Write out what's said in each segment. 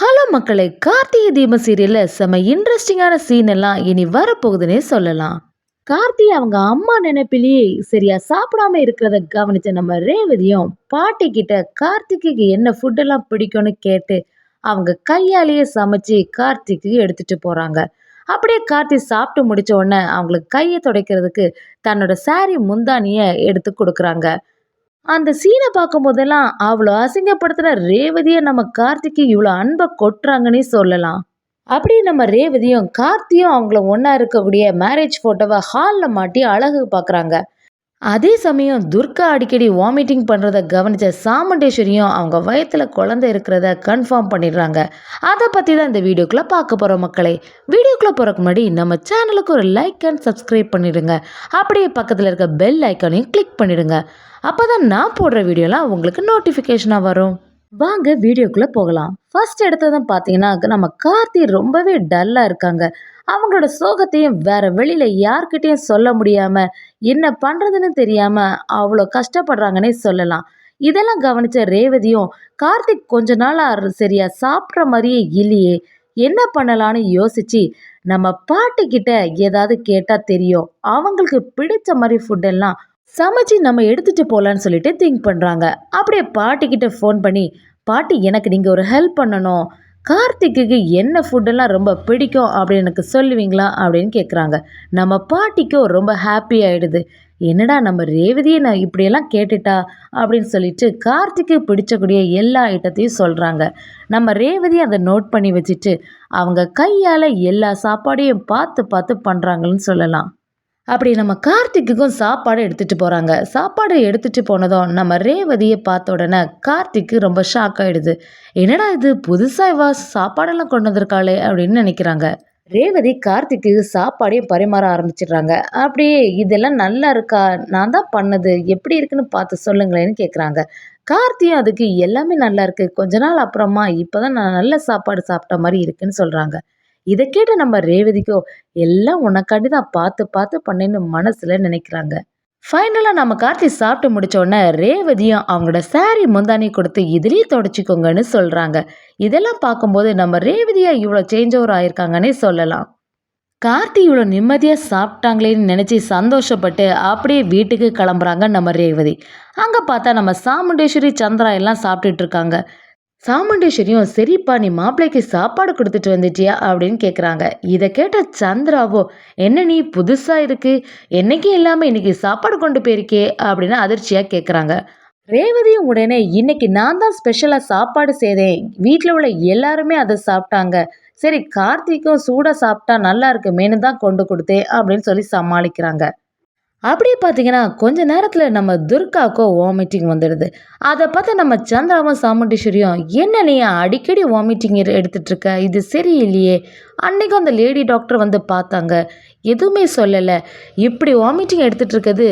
Hello மக்களை கார்த்திகை தீபம் சீரியலில் செம இன்ட்ரெஸ்டிங்கான சீன் எல்லாம் இனி வரப்போகுதுன்னே சொல்லலாம். கார்த்தி அவங்க அம்மா நினைப்பிலேயே சரியா சாப்பிடாம இருக்கிறத கவனிச்ச நம்ம ரேவதியும் பாட்டி கிட்ட கார்த்திகைக்கு என்ன ஃபுட்டெல்லாம் பிடிக்கும்னு கேட்டு அவங்க கையாலேயே சமைச்சு கார்த்திக்கு எடுத்துட்டு போறாங்க. அப்படியே கார்த்தி சாப்பிட்டு முடிச்ச உடனே அவங்களுக்கு கையை துடைக்கிறதுக்கு தன்னோட சாரி முந்தானிய எடுத்து கொடுக்குறாங்க. அந்த சீனை பார்க்கும் போதெல்லாம் அவ்வளோ அசிங்கப்படுத்துகிற ரேவதியை நம்ம கார்த்திக்கு இவ்வளோ அன்பை கொட்டுறாங்கன்னே சொல்லலாம். அப்படி நம்ம ரேவதியும் கார்த்தியும் அவங்கள ஒன்றா இருக்கக்கூடிய மேரேஜ் ஃபோட்டோவை ஹாலில் மாட்டி அழகு பார்க்குறாங்க. அதே சமயம் துர்கா அடிக்கடி வாமிட்டிங் பண்ணுறத கவனித்த சாமுண்டேஸ்வரியும் அவங்க வயத்தில் குழந்தை இருக்கிறத கன்ஃபார்ம் பண்ணிடுறாங்க. அதை பற்றி தான் இந்த வீடியோக்குள்ளே பார்க்க போகிறோம் மக்களை. வீடியோக்குள்ளே போகிறக்கு முன்னாடி நம்ம சேனலுக்கு ஒரு லைக் அண்ட் சப்ஸ்கிரைப் பண்ணிடுங்க. அப்படியே பக்கத்தில் இருக்க பெல் ஐக்கானையும் கிளிக் பண்ணிடுங்க. அப்போ தான் நான் போடுற வீடியோலாம் உங்களுக்கு நோட்டிஃபிகேஷனாக வரும். வாங்க வீடியோக்குள்ளே போகலாம். ஃபர்ஸ்ட் எடுத்ததும் பார்த்தீங்கன்னா நம்ம கார்த்தி ரொம்பவே டல்லாக இருக்காங்க. அவங்களோட சோகத்தையும் வேற வெளியில் யார்கிட்டையும் சொல்ல முடியாமல் என்ன பண்ணுறதுன்னு தெரியாமல் அவ்வளோ கஷ்டப்படுறாங்கன்னே சொல்லலாம். இதெல்லாம் கவனித்த ரேவதியும் கார்த்திக் கொஞ்ச நாளாக சரியா சாப்பிட்ற மாதிரியே இல்லையே என்ன பண்ணலான்னு யோசிச்சு நம்ம பாட்டிக்கிட்ட ஏதாவது கேட்டால் தெரியும். அவங்களுக்கு பிடிச்ச மாதிரி ஃபுட்டெல்லாம் சமைச்சு நம்ம எடுத்துகிட்டு போகலான்னு சொல்லிட்டு திங்க் பண்ணுறாங்க அப்படியே பாட்டிக்கிட்ட ஃபோன் பண்ணி பாட்டி எனக்கு நீங்கள் ஒரு ஹெல்ப் பண்ணணும். கார்த்திக்கு என்ன ஃபுட்டெல்லாம் ரொம்ப பிடிக்கும் அப்படின்னு எனக்கு சொல்லுவீங்களா? அப்படின்னு கேட்குறாங்க நம்ம பாட்டிக்கும் ரொம்ப ஹாப்பி ஆகிடுது என்னடா நம்ம ரேவதியை நான் இப்படியெல்லாம் கேட்டுட்டா? அப்படின்னு சொல்லிட்டு கார்த்திக்கு பிடிச்சக்கூடிய எல்லா ஐட்டத்தையும் சொல்கிறாங்க நம்ம ரேவதி அதை நோட் பண்ணி வச்சுட்டு அவங்க கையால் எல்லா சாப்பாடையும் பார்த்து பார்த்து பண்ணுறாங்கன்னு சொல்லலாம். அப்படி நம்ம கார்த்திக்குக்கும் சாப்பாடு எடுத்துகிட்டு போகிறாங்க சாப்பாடு எடுத்துகிட்டு போனதும் நம்ம ரேவதியை பார்த்த உடனே கார்த்திக்கு ரொம்ப ஷாக் ஆகிடுது என்னடா இது? புதுசாக இவா சாப்பாடெல்லாம் கொண்டு வந்திருக்காளே அப்படின்னு நினைக்கிறாங்க. ரேவதி கார்த்திக்கு சாப்பாடையும் பரிமாற ஆரம்பிச்சிடுறாங்க. அப்படியே இதெல்லாம் நல்லா இருக்கா? நான் தான் பண்ணது. எப்படி இருக்குன்னு பார்த்து சொல்லுங்களேன்னு கேட்குறாங்க கார்த்தியும் அதுக்கு எல்லாமே நல்லா இருக்குது கொஞ்ச நாள் அப்புறமா இப்போ தான் நான் நல்ல சாப்பாடு சாப்பிட்ட மாதிரி இருக்குன்னு சொல்கிறாங்க இதை கேட்ட நம்ம ரேவதிக்கோ எல்லாம் உனக்காண்டி தான் பார்த்து பார்த்து பண்ணேன்னு மனசில் நினைக்கிறாங்க. ஃபைனலாக நம்ம கார்த்தி சாப்பிட்டு முடித்தோடனே ரேவதியும் அவங்களோட சாரி முந்தானி கொடுத்து இதுலேயே தொடச்சிக்கோங்கன்னு சொல்கிறாங்க இதெல்லாம் பார்க்கும்போது நம்ம ரேவதியாக இவ்வளோ சேஞ்ச் ஓவர் ஆயிருக்காங்கன்னே சொல்லலாம். கார்த்தி இவ்வளோ நிம்மதியாக சாப்பிட்டாங்களேன்னு நினச்சி சந்தோஷப்பட்டு அப்படியே வீட்டுக்கு கிளம்புறாங்க நம்ம ரேவதி. அங்கே பார்த்தா நம்ம சாமுண்டேஸ்வரி சந்திரா எல்லாம் சாப்பிட்டுட்டு இருக்காங்க. சாமுண்டேஸ்வரியும் சரிப்பா நீ மாப்பிள்ளைக்கு சாப்பாடு கொடுத்துட்டு வந்துட்டியா? அப்படின்னு கேட்குறாங்க இதை கேட்ட சந்திராவோ என்ன நீ புதுசாக இருக்கு? என்னைக்கும் இல்லாமல் இன்னைக்கு சாப்பாடு கொண்டு போயிருக்கே? அப்படின்னு அதிர்ச்சியாக கேட்குறாங்க ரேவதியும் உடனே இன்னைக்கு நான் தான் ஸ்பெஷலாக சாப்பாடு செய்தேன். வீட்டில் உள்ள எல்லாருமே அதை சாப்பிட்டாங்க. சரி கார்த்திக்கும் சூடாக சாப்பிட்டா நல்லா இருக்குமேனு தான் கொண்டு கொடுத்தேன் அப்படின்னு சொல்லி சமாளிக்கிறாங்க. அப்படியே பார்த்தீங்கன்னா கொஞ்ச நேரத்தில் நம்ம துர்காக்கோ வாமிட்டிங் வந்துடுது. அதை பார்த்து நம்ம சந்திராவும் சாமுண்டீஸ்வரியும் என்ன நீ அடிக்கடி வாமிட்டிங் எடுத்துட்ருக்க இது சரியில்லையே. அன்றைக்கும் அந்த லேடி டாக்டர் வந்து பார்த்தாங்க. எதுவுமே சொல்லலை. இப்படி வாமிட்டிங் எடுத்துகிட்டு இருக்கிறது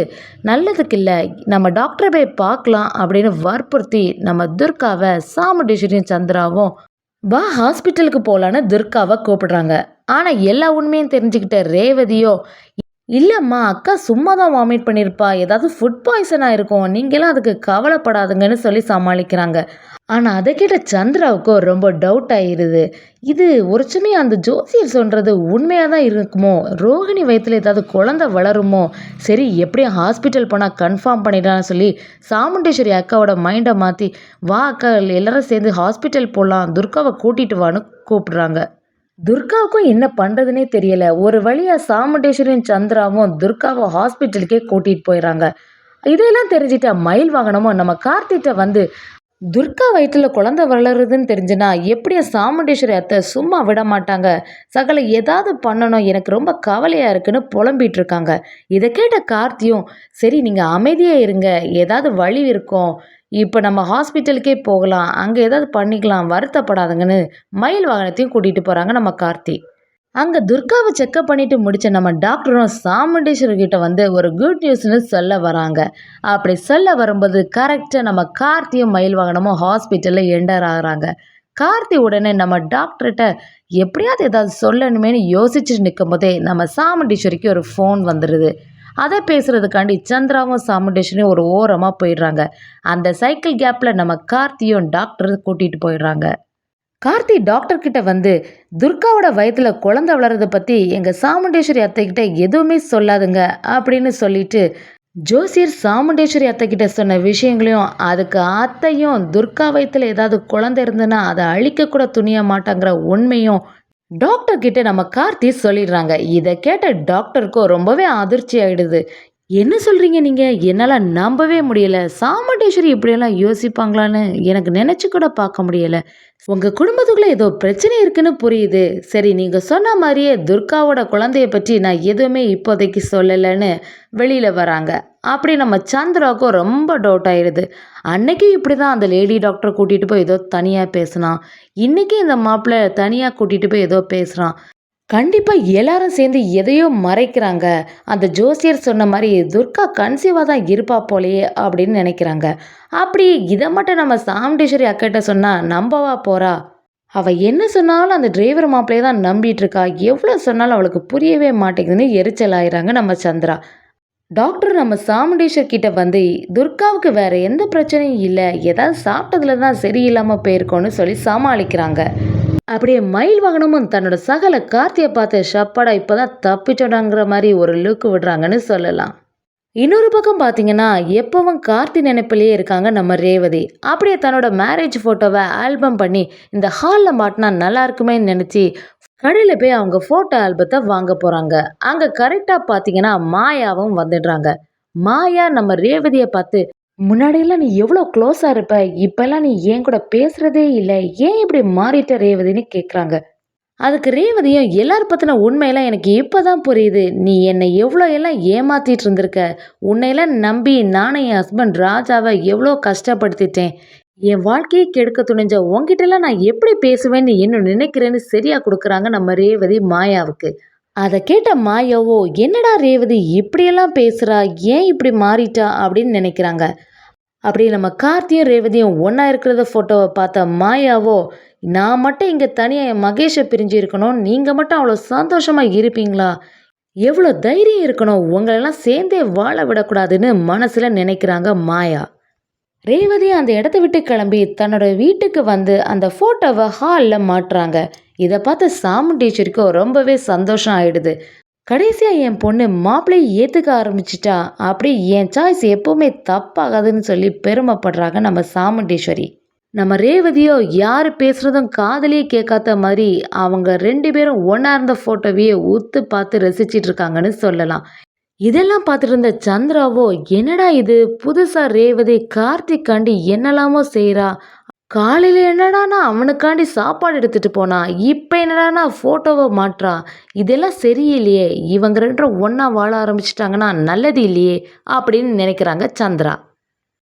நல்லதுக்கு இல்லை. நம்ம டாக்டரை போய் பார்க்கலாம் அப்படின்னு வற்புறுத்தி நம்ம துர்காவை சாமுண்டீஸ்வரியும் சந்திராவும் வா ஹாஸ்பிட்டலுக்கு போகலான்னு துர்காவை கூப்பிடுறாங்க. ஆனால் எல்லா உண்மையும் தெரிஞ்சுக்கிட்ட ரேவதியோ இல்லைம்மா அக்கா சும்மா தான் வாமிட் பண்ணியிருப்பா ஏதாவது ஃபுட் பாய்சன் ஆயிருக்கும். நீங்களாம் அதுக்கு கவலைப்படாதுங்கன்னு சொல்லி சமாளிக்கிறாங்க. ஆனால் அதை கேட்ட சந்திராவுக்கும் ரொம்ப டவுட் ஆயிடுது இது ஒருச்சுமே அந்த ஜோசியர் சொல்கிறது உண்மையாக தான் இருக்குமோ? ரோஹிணி வயத்தில் ஏதாவது குழந்த வளருமோ? சரி எப்படியும் ஹாஸ்பிட்டல் போனால் கன்ஃபார்ம் பண்ணிடலாம்னு சொல்லி சாமுண்டேஸ்வரி அக்காவோட மைண்டை மாற்றி வா அக்கா எல்லாரும் சேர்ந்து ஹாஸ்பிட்டல் போகலாம் துர்காவை கூட்டிகிட்டு வான்னு கூப்பிடுறாங்க. துர்காவுக்கும் என்ன பண்ணுறதுனே தெரியல. ஒரு வழியாக சாமுண்டேஸ்வரியும் சந்திராவும் துர்காவை ஹாஸ்பிட்டலுக்கே கூட்டிகிட்டு போயிடறாங்க இதையெல்லாம் தெரிஞ்சிட்ட மயில் வாகனமும் நம்ம கார்த்திட்ட வந்து துர்கா வயிற்றில் குழந்தை வளருதுன்னு தெரிஞ்சுனா எப்படியா சாமுண்டேஸ்வரி அத்தை சும்மா விட மாட்டாங்க. சகல ஏதாவது பண்ணணும். எனக்கு ரொம்ப கவலையாக இருக்குன்னு புலம்பிகிட்டு இருக்காங்க. இதை கேட்ட கார்த்தியும் சரி நீங்கள் அமைதியாக இருங்க. ஏதாவது வழி இருக்கும். இப்போ நம்ம ஹாஸ்பிட்டலுக்கே போகலாம். அங்கே ஏதாவது பண்ணிக்கலாம். வருத்தப்படாதுங்கன்னு மயில் வாகனத்தையும் கூட்டிகிட்டு போகிறாங்க நம்ம கார்த்தி. அங்கே துர்காவை செக்கப் பண்ணிட்டு முடித்த நம்ம டாக்டரும் சாமுண்டேஸ்வரர்கிட்ட வந்து ஒரு குட் நியூஸ்னு சொல்ல வராங்க. அப்படி சொல்ல வரும்போது கரெக்டாக நம்ம கார்த்தியும் மயில் வாகனமும் ஹாஸ்பிட்டலில் என்டர் ஆகிறாங்க. கார்த்தி உடனே நம்ம டாக்டர்கிட்ட எப்படியாவது ஏதாவது சொல்லணுமேனு யோசிச்சுட்டு நிற்கும் போதே நம்ம சாமுண்டீஸ்வரிக்கு ஒரு ஃபோன் வந்துடுது அதை பேசுகிறதுக்காண்டி சந்திராவும் சாமுண்டேஸ்வரியும் ஒரு ஓரமாக போயிடுறாங்க. அந்த சைக்கிள் கேப்பில் நம்ம கார்த்தியும் டாக்டர் கூட்டிகிட்டு போயிடுறாங்க. கார்த்தி டாக்டர் கிட்ட வந்து துர்காவோட வயித்துல குழந்தை வளர்றதை பற்றி எங்கள் சாமுண்டேஸ்வரி அத்தை கிட்ட எதுவுமே சொல்லாதுங்க அப்படின்னு சொல்லிட்டு ஜோசியர் சாமுண்டேஸ்வரி அத்தை கிட்ட சொன்ன விஷயங்களையும் அதுக்கு அத்தையும் துர்கா வயத்தில் ஏதாவது குழந்தை இருந்ததுன்னா அதை அழிக்கக்கூட துணிய மாட்டாங்கிற உண்மையும் டாக்டர் கிட்ட நம்ம கார்த்தி சொல்லிடுறாங்க. இதை கேட்ட டாக்டருக்கும் ரொம்பவே அதிர்ச்சி ஆயிடுது. என்ன சொல்கிறீங்க நீங்கள் என்னால் நம்பவே முடியல. சாமண்டேஸ்வரி இப்படியெல்லாம் யோசிப்பாங்களான்னு எனக்கு நினச்சி கூட பார்க்க முடியலை. உங்கள் குடும்பத்துக்குள்ளே ஏதோ பிரச்சனை இருக்குன்னு புரியுது. சரி நீங்கள் சொன்ன மாதிரியே துர்காவோட குழந்தைய பற்றி நான் எதுவுமே இப்போதைக்கு சொல்லலைன்னு வெளியில் வராங்க. அப்படி நம்ம சந்திராவுக்கும் ரொம்ப டவுட் ஆயிடுது அன்னைக்கு இப்படி தான் அந்த லேடி டாக்டர் கூட்டிகிட்டு போய் ஏதோ தனியாக பேசினான். இன்றைக்கி இந்த மாப்பிள்ளை தனியாக கூட்டிகிட்டு போய் ஏதோ பேசுகிறான் கண்டிப்பாக எல்லாரும் சேர்ந்து எதையோ மறைக்கிறாங்க. அந்த ஜோசியர் சொன்ன மாதிரி துர்கா கன்சீவாக தான் இருப்பா போலையே அப்படின்னு நினைக்கிறாங்க. அப்படி இதை மட்டும் நம்ம சாமுண்டீஸ்வரி அக்கிட்ட சொன்னால் நம்பவா போகிறா அவள் என்ன சொன்னாலும் அந்த டிரைவர் மாப்பிளையே தான் நம்பிட்டு இருக்கா. எவ்வளோ சொன்னாலும் அவளுக்கு புரியவே மாட்டேங்குதுன்னு எரிச்சல் ஆயிறாங்க நம்ம சந்திரா. டாக்டர் நம்ம சாமுண்டேஸ்வர் கிட்ட வந்து துர்காவுக்கு வேற எந்த பிரச்சனையும் இல்லை. ஏதாவது சாப்பிட்டதுல தான் சரியில்லாமல் போயிருக்கோன்னு சொல்லி சமாளிக்கிறாங்க. அப்படியே மயில் வாகனமும் தன்னோட சகல கார்த்தியை பார்த்து ஷப்பாடா இப்போதான் தப்பிச்சோடாங்கிற மாதிரி ஒரு லுக் விடுறாங்கன்னு சொல்லலாம். இன்னொரு பக்கம் பார்த்தீங்கன்னா எப்பவும் கார்த்தி நினைப்பிலேயே இருக்காங்க நம்ம ரேவதி. அப்படியே தன்னோட மேரேஜ் ஃபோட்டோவை ஆல்பம் பண்ணி இந்த ஹாலில் மாட்டினா நல்லா இருக்குமேன்னு நினச்சி கடையில் போய் அவங்க ஃபோட்டோ ஆல்பத்தை வாங்க போகிறாங்க அங்கே கரெக்டாக பார்த்தீங்கன்னா மாயாவும் வந்துடுறாங்க. மாயா நம்ம ரேவதியை பார்த்து முன்னாடியெல்லாம் நீ எவ்வளோ க்ளோஸாக இருப்ப? இப்போல்லாம் நீ ஏன் கூட பேசுகிறதே இல்லை. ஏன் இப்படி மாறிட்ட ரேவதின்னு கேட்குறாங்க அதுக்கு ரேவதியும் எல்லார் பற்றின உண்மையெல்லாம் எனக்கு இப்போ தான் புரியுது. நீ என்னை எவ்வளோ எல்லாம் ஏமாத்திட்டு இருந்திருக்க? உன்னையெல்லாம் நம்பி நானும் என் ஹஸ்பண்ட் ராஜாவை எவ்வளோ கஷ்டப்படுத்திட்டேன். என் வாழ்க்கையை கெடுக்க துணிஞ்ச உங்ககிட்டலாம் நான் எப்படி பேசுவேன்னு என்ன நினைக்கிறேன்னு சரியாக கொடுக்குறாங்க நம்ம ரேவதி மாயாவுக்கு. அதை கேட்ட மாயாவோ என்னடா ரேவதி இப்படியெல்லாம் பேசுகிறா ஏன் இப்படி மாறிட்டா? அப்படின்னு நினைக்கிறாங்க. அப்படி நம்ம கார்த்தியும் ரேவதியும் ஒன்றா இருக்கிறத ஃபோட்டோவை பார்த்த மாயாவோ நான் மட்டும் இங்கே தனியாக என் மகேஷை பிரிஞ்சு இருக்கணும். நீங்கள் மட்டும் அவ்வளோ சந்தோஷமாக இருப்பீங்களா? எவ்வளோ தைரியம் இருக்கணும்? உங்களெல்லாம் சேர்ந்தே வாழ விடக்கூடாதுன்னு மனசில் நினைக்கிறாங்க மாயா. ரேவதி அந்த இடத்த விட்டு கிளம்பி தன்னோட வீட்டுக்கு வந்து அந்த ஃபோட்டோவை ஹாலில் மாட்டுறாங்க. இதை பார்த்து சாமுண்டீச்சருக்கும் ரொம்பவே சந்தோஷம் ஆயிடுது. கடைசியாக என் பொண்ணு மாப்பிள்ளையை ஏற்றுக்க ஆரம்பிச்சிட்டா. அப்படி என் சாய்ஸ் எப்போவுமே தப்பாகாதுன்னு சொல்லி பெருமைப்படுறாங்க நம்ம சாமுண்டீஸ்வரி நம்ம ரேவதியோ யார் பேசுகிறதும் காதலியே கேட்காத மாதிரி அவங்க ரெண்டு பேரும் ஒன்றா இருந்த ஃபோட்டோவையே ஊத்து பார்த்து ரசிச்சிட்டு இருக்காங்கன்னு சொல்லலாம். இதெல்லாம் பார்த்துட்டு இருந்த சந்திராவோ என்னடா இது? புதுசாக ரேவதி கார்த்திக் காண்டி என்னெல்லாமோ செய்கிறா காலையில் என்னடானா அவனுக்காண்டி சாப்பாடு எடுத்துகிட்டு போனா? இப்போ என்னடானா ஃபோட்டோவை மாற்றா இதெல்லாம் சரியில்லையே. இவங்க ரெண்டும் ஒன்றா வாழ ஆரம்பிச்சிட்டாங்கன்னா நல்லது இல்லையே அப்படின்னு நினைக்கிறாங்க சந்திரா.